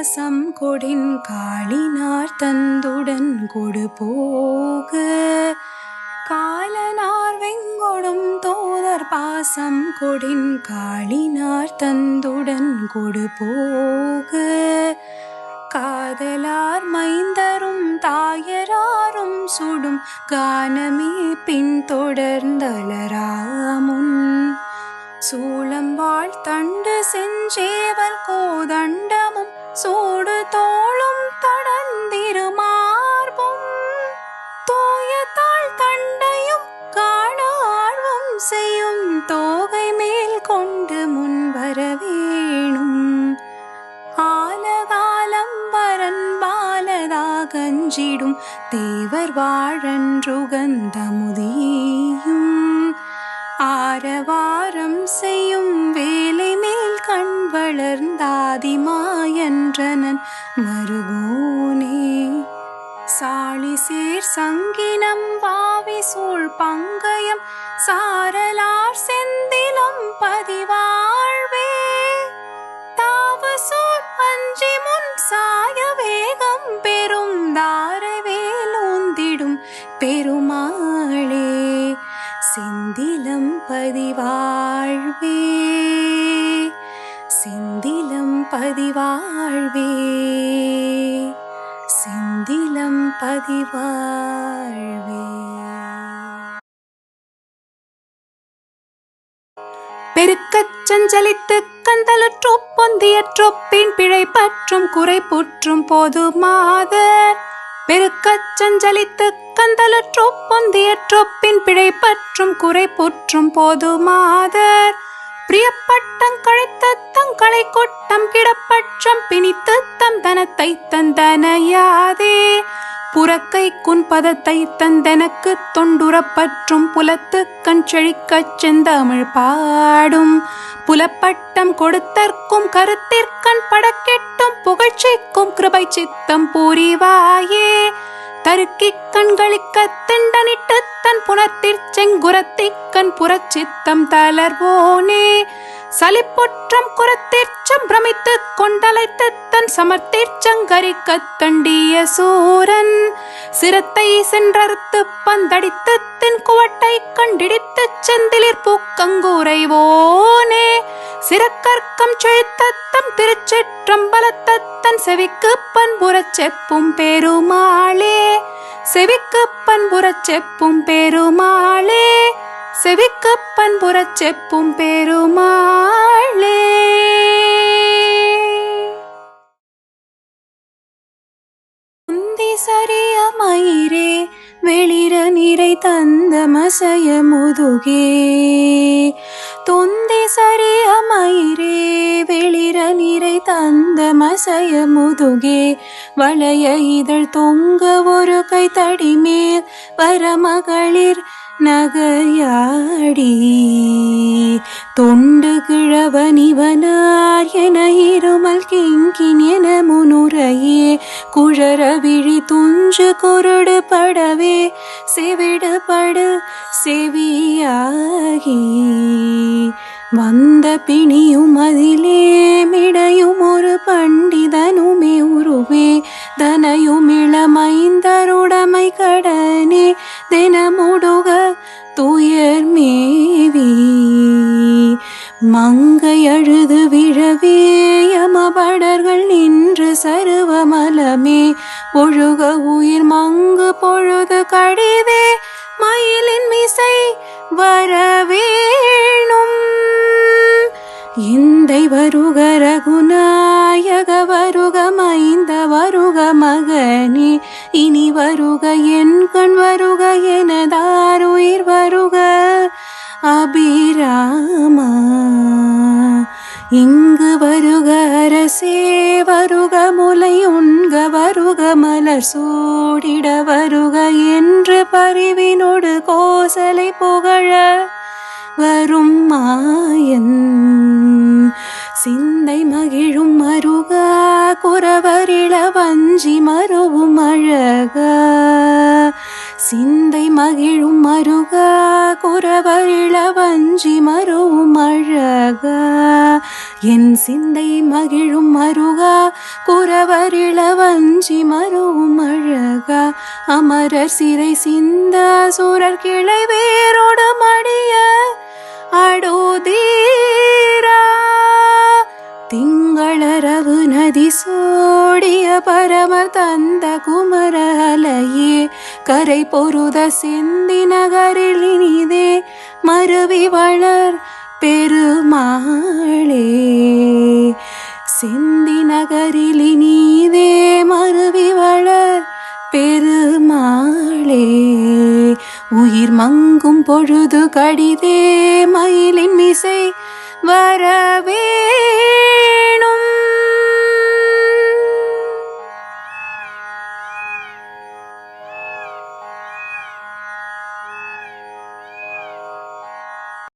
கொடின் காளினார் தந்துடன் கொடு போக காலனார் வெங்கொடும் தோதர் பாசம் கொடின் காளினார் தந்துடன் கொடு போக காதலார் மைந்தரும் தாயராரும் சுடும் கானமே பின்தொடர்ந்தலராமுன் சூளம் வாழ் தண்டு செஞ்சேவல் கோதண்ட சூடு தோளும் தடந்திருமார்பும் தூய தாழ் தண்டையும் காண ஆர்வம் செய்யும் தோகை மேல் கொண்டு முன்வர வேணும் ஆலகாலம் வரன் பாலதா கஞ்சிடும் தேவர் வாழன்றுகந்தமுதியும் ஆரவாரம் செய்யும் வேலை மேல் கண் வளர்ந்தாதிமா சூழ் பங்கயம் சாரலார் செந்திலும் பதிவாழ்வே. தாவசூர் அஞ்சி முன் சாய வேகம் பெரும் தாரவேலூந்திடும் பெருமாளே. செந்திலம் பதிவாழ்வே. செந்திலம் பதிவாழ்வே. செந்திலம் பதிவாழ்வே. சஞ்சலித்து கந்தலுற்றொப் பொந்தியற்றொப்பின் பிழை பற்றும் குறை புற்றும் போது மாதர். பெருக்கச் சஞ்சலித்து கந்தலுற்றொப் பொந்தியற்றொப்பின் பிழை பற்றும் குறை புற்றும் போது மாதர். பிரியப்பட்டம் கழித்த தங்களை கொட்டம் கிடப்பட்சம் பிணித்து தம் தனத்தை தந்தனையாதே புறக்கை குன்பதத்தை தந்தெனக்கு தொண்டுறப்பற்றும் புலத்து கண் செழிக்கச் செந்தமிழ் பாடும். புலப்பட்டம் கொடுத்தற்கும் கருத்திற்கண் படக்கெட்டும் புகழ்ச்சிக்கும் கிருபை சித்தம் பூரிவாயே. தருக்கிக் கண்களிக்க திண்டனிட்டு தன் புனத்திற் செங்குரத்திக் கண் புறச்சித்தம் தளர்வோனே. சலிப்புற்றம் குரத்தீர்ச்சம் பிரமித்து கொண்டலைத்து தன் சமர்த்தீர்ச்சங்கரிக்க தண்டிய சூரன். சிரத்தை சென்றறுத்து பந்தடித்து தென் குவட்டை கண்டிடித்து செந்திலிற் பூக்கங்கூரைவோனே சிறக்கற்கம் செழுத்தத்தம் திருச்சிற்றம்பலத்தத்தன் செவிக்கு பண்புறச் செப்பும் பெருமாளே. செவிக்கு பண்புறச் செப்பும் பெருமாளே. செவிக்கு பண்புறச் செப்பும் பெருமாளே. உந்தி சரிய மயிரே வெளிர நிறை தந்த மசய முதுகே. தொந்தி சரிய மயிரே வெளிர நிறை தந்த மசய முதுகே. வளைய இதழ் தொங்க ஒரு கை தடிமேல் வரமகளிர் நகையாடி. தொண்டு கிழவனிவனார் என இருமல் கிங்கின் என முனுரையே. குழற விழி துஞ்சு குருடு படவே. செவிடு செவியாகி. வந்த பிணியும் அதிலே மிடையும் ஒரு பண்டிதனுமே உருவே. தனையும் இளமைந்தருடமை கடனே. தினமுடோ துயர் மேவி மங்கை அழுது விழவேயமபடர்கள் நின்று சருவமலமே ஒழுக உயிர் மங்கு பொழுது கடிதே. மயிலின் மிசை வரவேணும். இந்தை வருக ரகுநாயக வருக மைந்த வருக மகனே. இனி வருக என் கண் வருக எனதாருயிர் வருக. அபிராமா இங்கு வருக அரசே வருக முலை உண்க வருக மலர் சூடிட வருக என்று பரிவினோடு கோசலை புகழ. வரும் மாயன் சிந்தை மகிழும் மருகா குறவரிள வஞ்சி மருவும் அழகா. சிந்தை மகிழும் மருகா குறவரிள வஞ்சி மருவும் அழகா. என் சிந்தை மகிழும் மருகா குறவரிள வஞ்சி மருவும் அழகா. அமரர் சிறை சிந்த சூரர் கிளை வேரோடு மடிய திங்களரவு நதி சோடிய பரம தந்த குமர அலையே கரை பொருத சிந்தி நகரில் இனிதே மருவி வளர் பெருமாளே. சிந்தி நகரில் இனிதே மருவி வளர் பெருமாளே. உயிர் மங்கும் பொழுது கடிதே மயிலின் மிசை வரவே